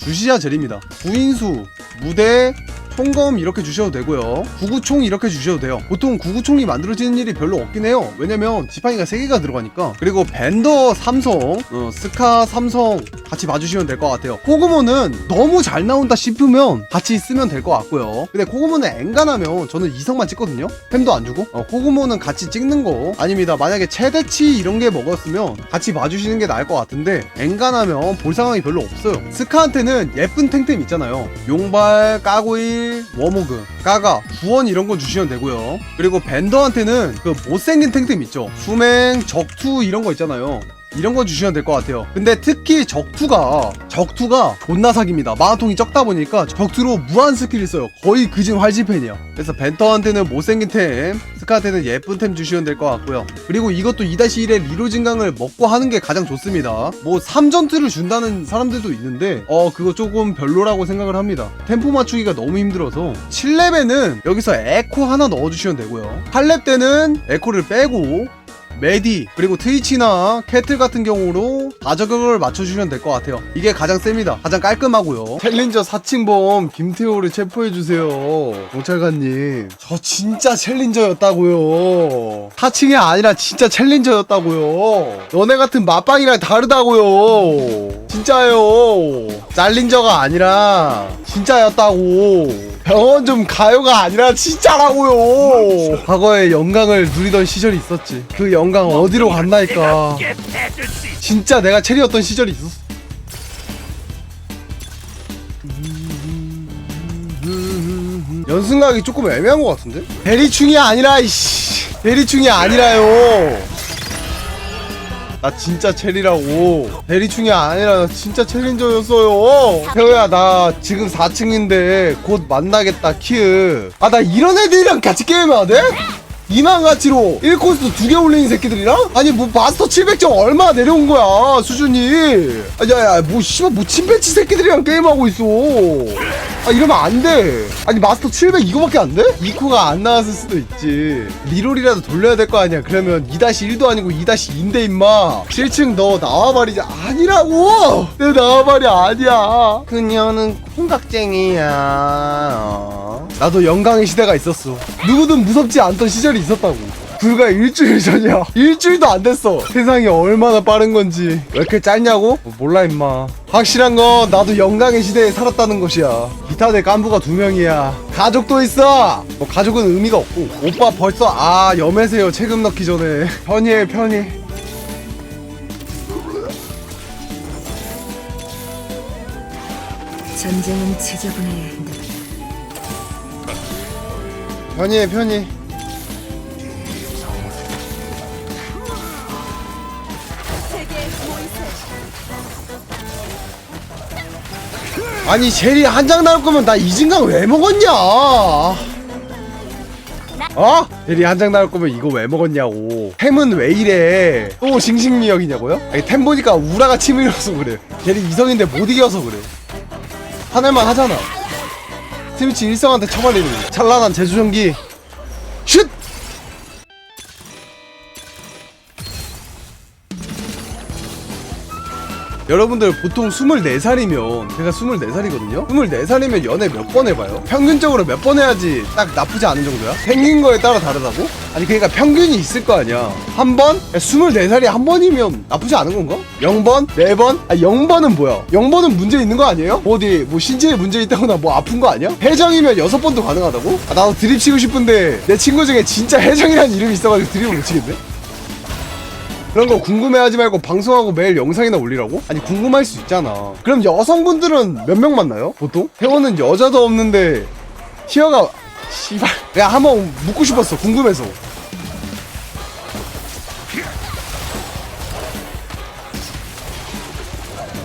주시자 젤입니다. 구인수, 무대, 총검 이렇게 주셔도 되고요. 구구총 이렇게 주셔도 돼요. 보통 구구총이 만들어지는 일이 별로 없긴 해요. 왜냐면 지팡이가 3개가 들어가니까. 그리고 밴더 삼성, 어, 스카 삼성 같이 봐주시면 될 것 같아요. 코그모는 너무 잘 나온다 싶으면 같이 쓰면 될 것 같고요. 근데 코그모는 엔간하면 저는 이성만 찍거든요. 템도 안 주고. 어, 코그모는 같이 찍는 거 아닙니다. 만약에 최대치 이런 게 먹었으면 같이 봐주시는 게 나을 것 같은데 엔간하면 볼 상황이 별로 없어요. 스카한테는 예쁜 탱템 있잖아요. 용발, 까고일, 워모그, 까가, 구원 이런 거 주시면 되고요. 그리고 밴더한테는 그 못생긴 탱템 있죠. 수맹, 적투 이런 거 있잖아요. 이런 거 주시면 될 것 같아요. 근데 특히 적투가 적투가 존나 사기입니다. 마라통이 적다 보니까 적투로 무한 스킬을 써요. 거의 그진 활지팬이야. 그래서 벤터한테는 못생긴 템, 스카한테는 예쁜 템 주시면 될 것 같고요. 그리고 이것도 2-1의 리로 진강을 먹고 하는 게 가장 좋습니다. 뭐 3전투를 준다는 사람들도 있는데 어 그거 조금 별로라고 생각을 합니다. 템포 맞추기가 너무 힘들어서 7렙에는 여기서 에코 하나 넣어주시면 되고요. 8렙 때는 에코를 빼고 메디 그리고 트위치나 캐틀 같은 경우로 다저격을 맞춰주시면 될 것 같아요. 이게 가장 셉니다. 가장 깔끔하고요. 챌린저 4층범 김태호를 체포해주세요 경찰관님. 저 진짜 챌린저였다고요. 4층이 아니라 진짜 챌린저였다고요. 너네 같은 맛빵이랑 다르다고요. 진짜요. 짤린저가 아니라 진짜였다고 병원 좀 가요가 아니라 진짜라고요. 과거에 영광을 누리던 시절이 있었지. 그 영광 어디로 갔나니까. 진짜 내가 체리였던 시절이 있었어. 연승각이 조금 애매한 것 같은데? 대리충이 아니라 이씨. 대리충이 아니라요 나 진짜 체리라고. 대리충이 아니라 나 진짜 챌린저였어요. 태호야 나 지금 4층인데 곧 만나겠다 키읔 아나 이런 애들이랑 같이 게임해야 돼? 2만 가치로 1코스트 두개 올린 새끼들이랑? 아니 뭐 마스터 700점 얼마 내려온 거야 수준이? 아, 야야 뭐 씨발 뭐 침배치 새끼들이랑 게임하고 있어. 아 이러면 안돼. 아니 마스터 700 이거밖에 안 돼? 2코가 안 나왔을 수도 있지. 리롤이라도 돌려야 될 거 아니야. 그러면 2-1도 아니고 2-2인데 임마. 7층 너 나와말이지 아니라고! 내 나와말이 아니야. 그녀는 콩각쟁이야. 어. 나도 영광의 시대가 있었어. 누구든 무섭지 않던 시절이 있었다고. 불과 일주일 전이야. 일주일도 안 됐어. 세상이 얼마나 빠른 건지. 왜 이렇게 짧냐고? 뭐 몰라 임마. 확실한 건 나도 영광의 시대에 살았다는 것이야. 기타대 깐부가 두 명이야. 가족도 있어. 뭐 가족은 의미가 없고. 오빠 벌써 아 염해세요 체금 넣기 전에. 편히해 편히. 전쟁은 지저분해 편히해 편히 아니 젤이 한 장 나올 거면 나 이진강 왜 먹었냐? 어? 젤이 한 장 나올 거면 이거 왜 먹었냐고. 템은 왜 이래? 또 싱싱미역이냐고요? 아니 템 보니까 우라가 흘려서 그래. 젤이 이성인데 못 이겨서 그래. 화낼만 하잖아 트위치 일성한테 처발리는 찬란한 제주전기 슛! 여러분들 보통 24살이면 제가 24살이거든요 24살이면 연애 몇 번 해봐요? 평균적으로 몇 번 해야지 딱 나쁘지 않은 정도야? 생긴 거에 따라 다르다고? 아니 그러니까 평균이 있을 거 아니야 한 번? 24살이 한 번이면 나쁘지 않은 건가? 0번? 4번? 아 0번은 뭐야? 0번은 문제 있는 거 아니에요? 어디 뭐 신체에 문제 있다거나 뭐 아픈 거 아니야? 해정이면 6번도 가능하다고? 아, 나도 드립 치고 싶은데 내 친구 중에 진짜 해정이라는 이름이 있어가지고 드립을 못 치겠네? 그런 거 궁금해하지 말고 방송하고 매일 영상이나 올리라고? 아니 궁금할 수 있잖아. 그럼 여성분들은 몇 명 만나요? 보통? 태원은 여자도 없는데 티어가 씨발 내가 한번 묻고 싶었어 궁금해서.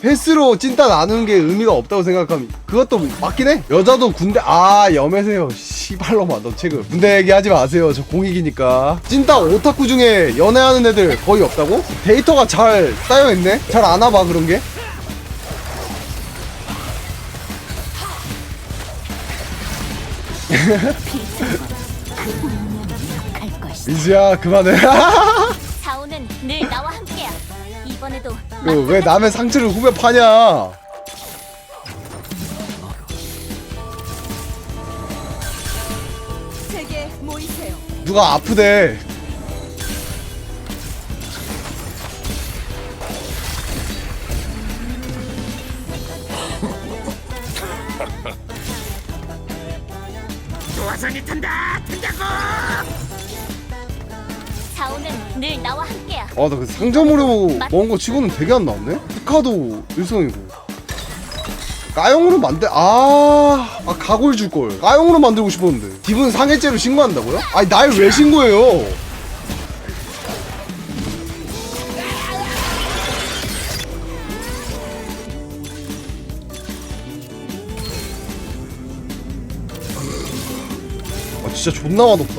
패스로 찐따 나누는 게 의미가 없다고 생각하면 그것도 맞긴 해. 여자도 군대 아 염해세요. 씨발로마 너 지금 군대 얘기하지 마세요. 저 공익이니까. 찐따 오타쿠 중에 연애하는 애들 거의 없다고? 데이터가 잘 쌓여 있네. 잘 안 와봐 그런 게. 이지야 그만해. 사오는 늘 나와 함께야. 이번에도 그 왜 남의 상처를 후벼 파냐? 누가 아프대. 사오는 늘 나와 함께야. 아나 그 상점으로 먹은 거 치고는 되게 안 나왔네? 스카도 일성이고 까용으로 만들 아, 아 각올 줄걸. 까용으로 만들고 싶었는데. 기분 상해죄로 신고한다고요? 아니 날 왜 신고해요? 아 진짜 존나 맛없다.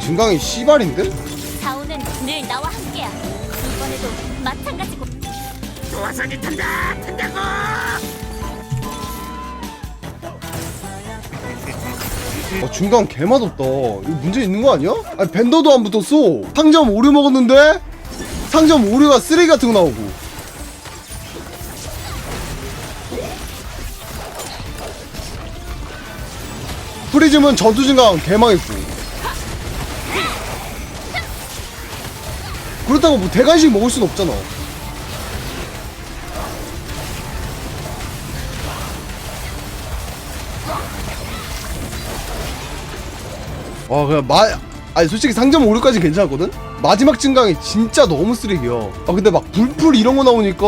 증강이 씨발인데? 사오는 늘 나와 함께 야. 이번에도 마찬가지고. 아 중간 개맛없다 이거 문제 있는 거 아니야? 아니 벤더도 안 붙었어 상점 오류 먹었는데 상점 오류가 쓰레기 같은 거 나오고 프리즘은 전투 증강 개망했고 그렇다고 뭐 대간식 먹을 순 없잖아. 아 그냥 마 아니 솔직히 상점 5, 6까지 괜찮았거든? 마지막 증강이 진짜 너무 쓰레기야. 아 근데 막 불풀 이런 거 나오니까.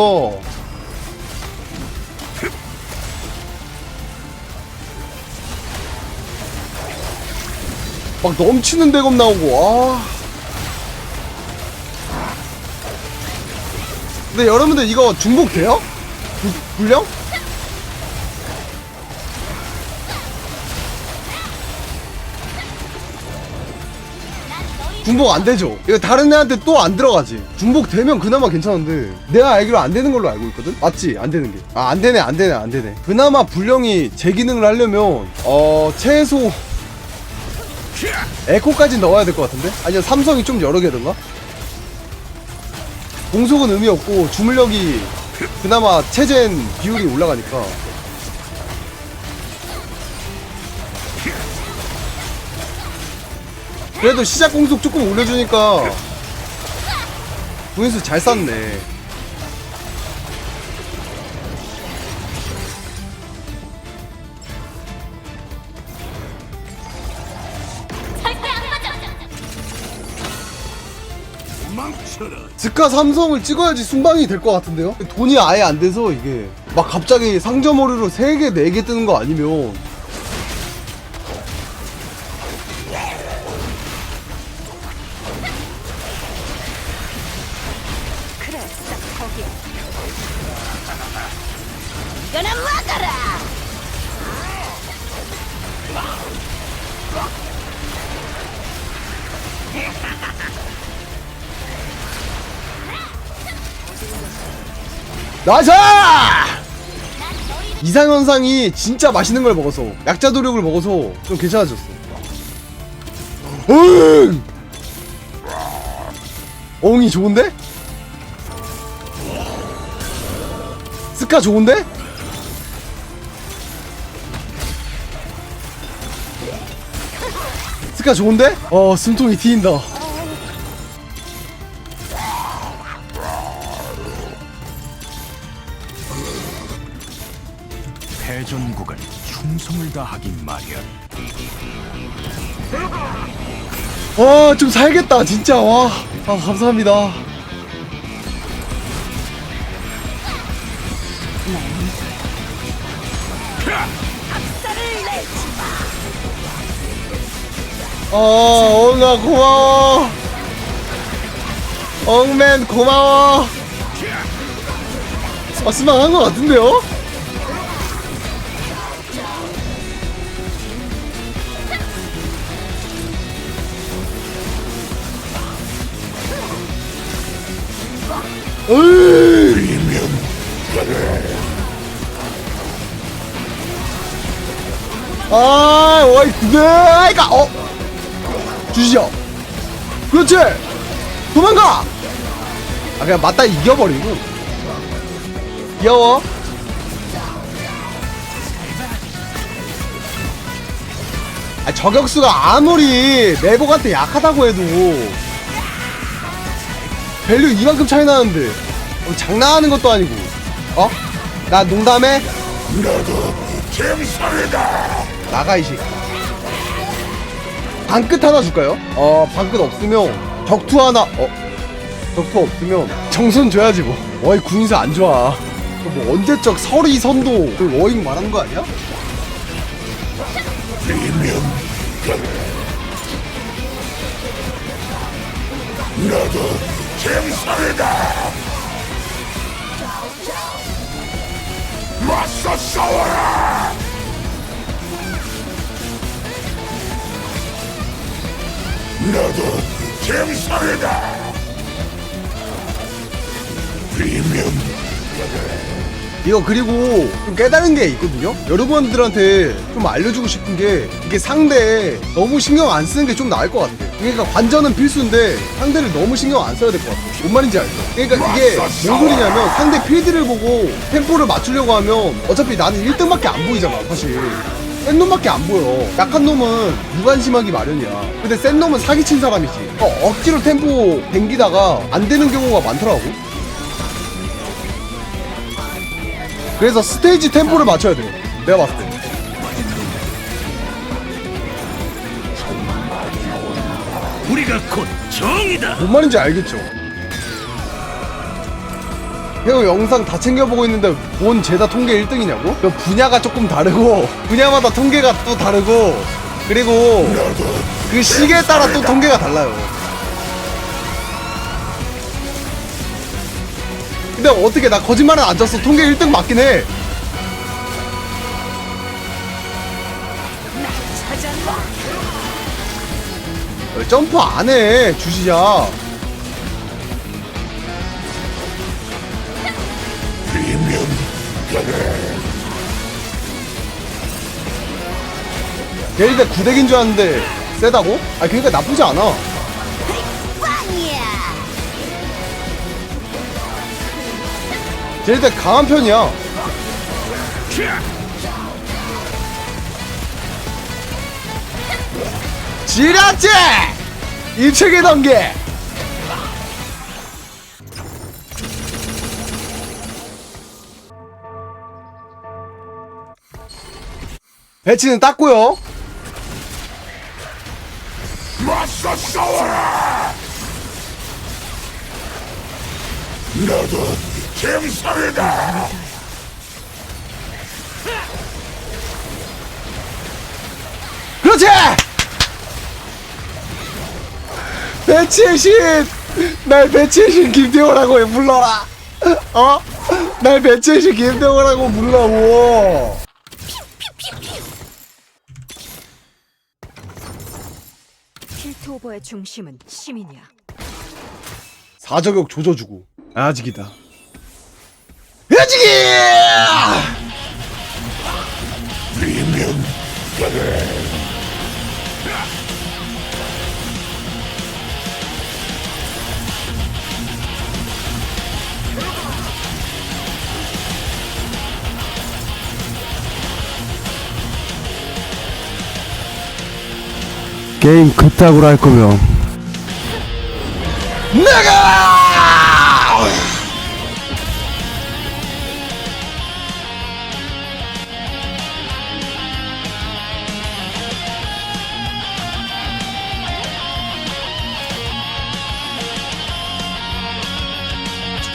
막 넘치는 대검 나오고 아 근데 여러분들 이거 중복 돼요? 불, 불량? 중복 안 되죠. 이거 다른 애한테 또 안 들어가지. 중복 되면 그나마 괜찮은데 내가 알기로 안 되는 걸로 알고 있거든. 맞지? 안 되는 게. 아 안 되네, 안 되네, 안 되네. 그나마 불령이 제 기능을 하려면 어 최소 에코까지 넣어야 될 것 같은데? 아니면 삼성이 좀 여러 개든가? 공속은 의미 없고 주물력이 그나마 체젠 비율이 올라가니까. 그래도 시작 공속 조금 올려주니까 부인수 잘 쌌네 스카 삼성을 찍어야지 순방이 될 것 같은데요? 돈이 아예 안 돼서 이게 막 갑자기 상점 오류로 3개, 4개 뜨는 거 아니면 나이스! 이상현상이 진짜 맛있는 걸 먹어서 약자 도력을 먹어서 좀 괜찮아졌어 응! 어흥이 좋은데? 스카 좋은데? 스카 좋은데? 어 숨통이 트인다 전국은 충성을 다하기 마련. 와, 좀 살겠다, 진짜. 와. 아, 감사합니다. 어, 엉아, 고마워. 엉맨, 고마워. 아, 스망한 것 같은데요? 으이! 아, 어이, 그대가, 어? 주시죠. 그렇지! 도망가! 아, 그냥 맞다 이겨버리고. 귀여워. 아, 저격수가 아무리 내복한테 약하다고 해도 밸류 이만큼 차이 나는데 어, 장난하는 것도 아니고 어? 나 농담해? 나도 잼상이다. 나가 이 새끼 방끝 하나 줄까요? 어 방끝 없으면 격투 하나 어 격투 없으면 정선 줘야지 뭐 어이 군인사 안 좋아 그뭐 언제적 서리 선도 그 워잉 말하는 거 아니야? 나도 잼상이다. 맞서 싸워라. 나도 잼상이다. 비면 이거 그리고 좀 깨달은 게 있거든요. 여러분들한테 좀 알려주고 싶은 게 이게 상대 너무 신경 안 쓰는 게 좀 나을 것 같아 그러니까 관전은 필수인데 상대를 너무 신경 안 써야 될 것 같아 뭔 말인지 알죠? 그러니까 이게 뭔 소리냐면 상대 필드를 보고 템포를 맞추려고 하면 어차피 나는 1등밖에 안 보이잖아 사실. 센 놈밖에 안 보여. 약한 놈은 무관심하기 마련이야. 근데 센 놈은 사기친 사람이지. 어, 억지로 템포 댕기다가 안 되는 경우가 많더라고 그래서 스테이지 템포를 맞춰야 돼요. 내가 봤을 때. 우리가 곧 정이다. 뭔 말인지 알겠죠? 형 영상 다 챙겨보고 있는데 뭔 제다 통계 1등이냐고? 그 분야가 조금 다르고 분야마다 통계가 또 다르고 그리고 그 시기에 따라 또 통계가 달라요. 근데 어떻게 나 거짓말은 안 쳤어. 통계 1등 맞긴 해. 왜 점프 안 해, 주시야. 비면 걔일때 구덱인 줄 알았는데 세다고? 아 그러니까 나쁘지 않아. 걔일때 강한 편이야. 지렸지! 일체계 단계! 배치는 땄고요. 맞서 싸워라! 나도 잼상이다! 그렇지! 배치의 신! 날 배치의 신 김태호라고 해, 불러라! 어? 날 배치의 신 김태호라고 불러고! 필토버의 중심은 시민이야. 사저격 조져주고. 아직이다. 갈라지기! 게임 그따구로 할 거면 나가!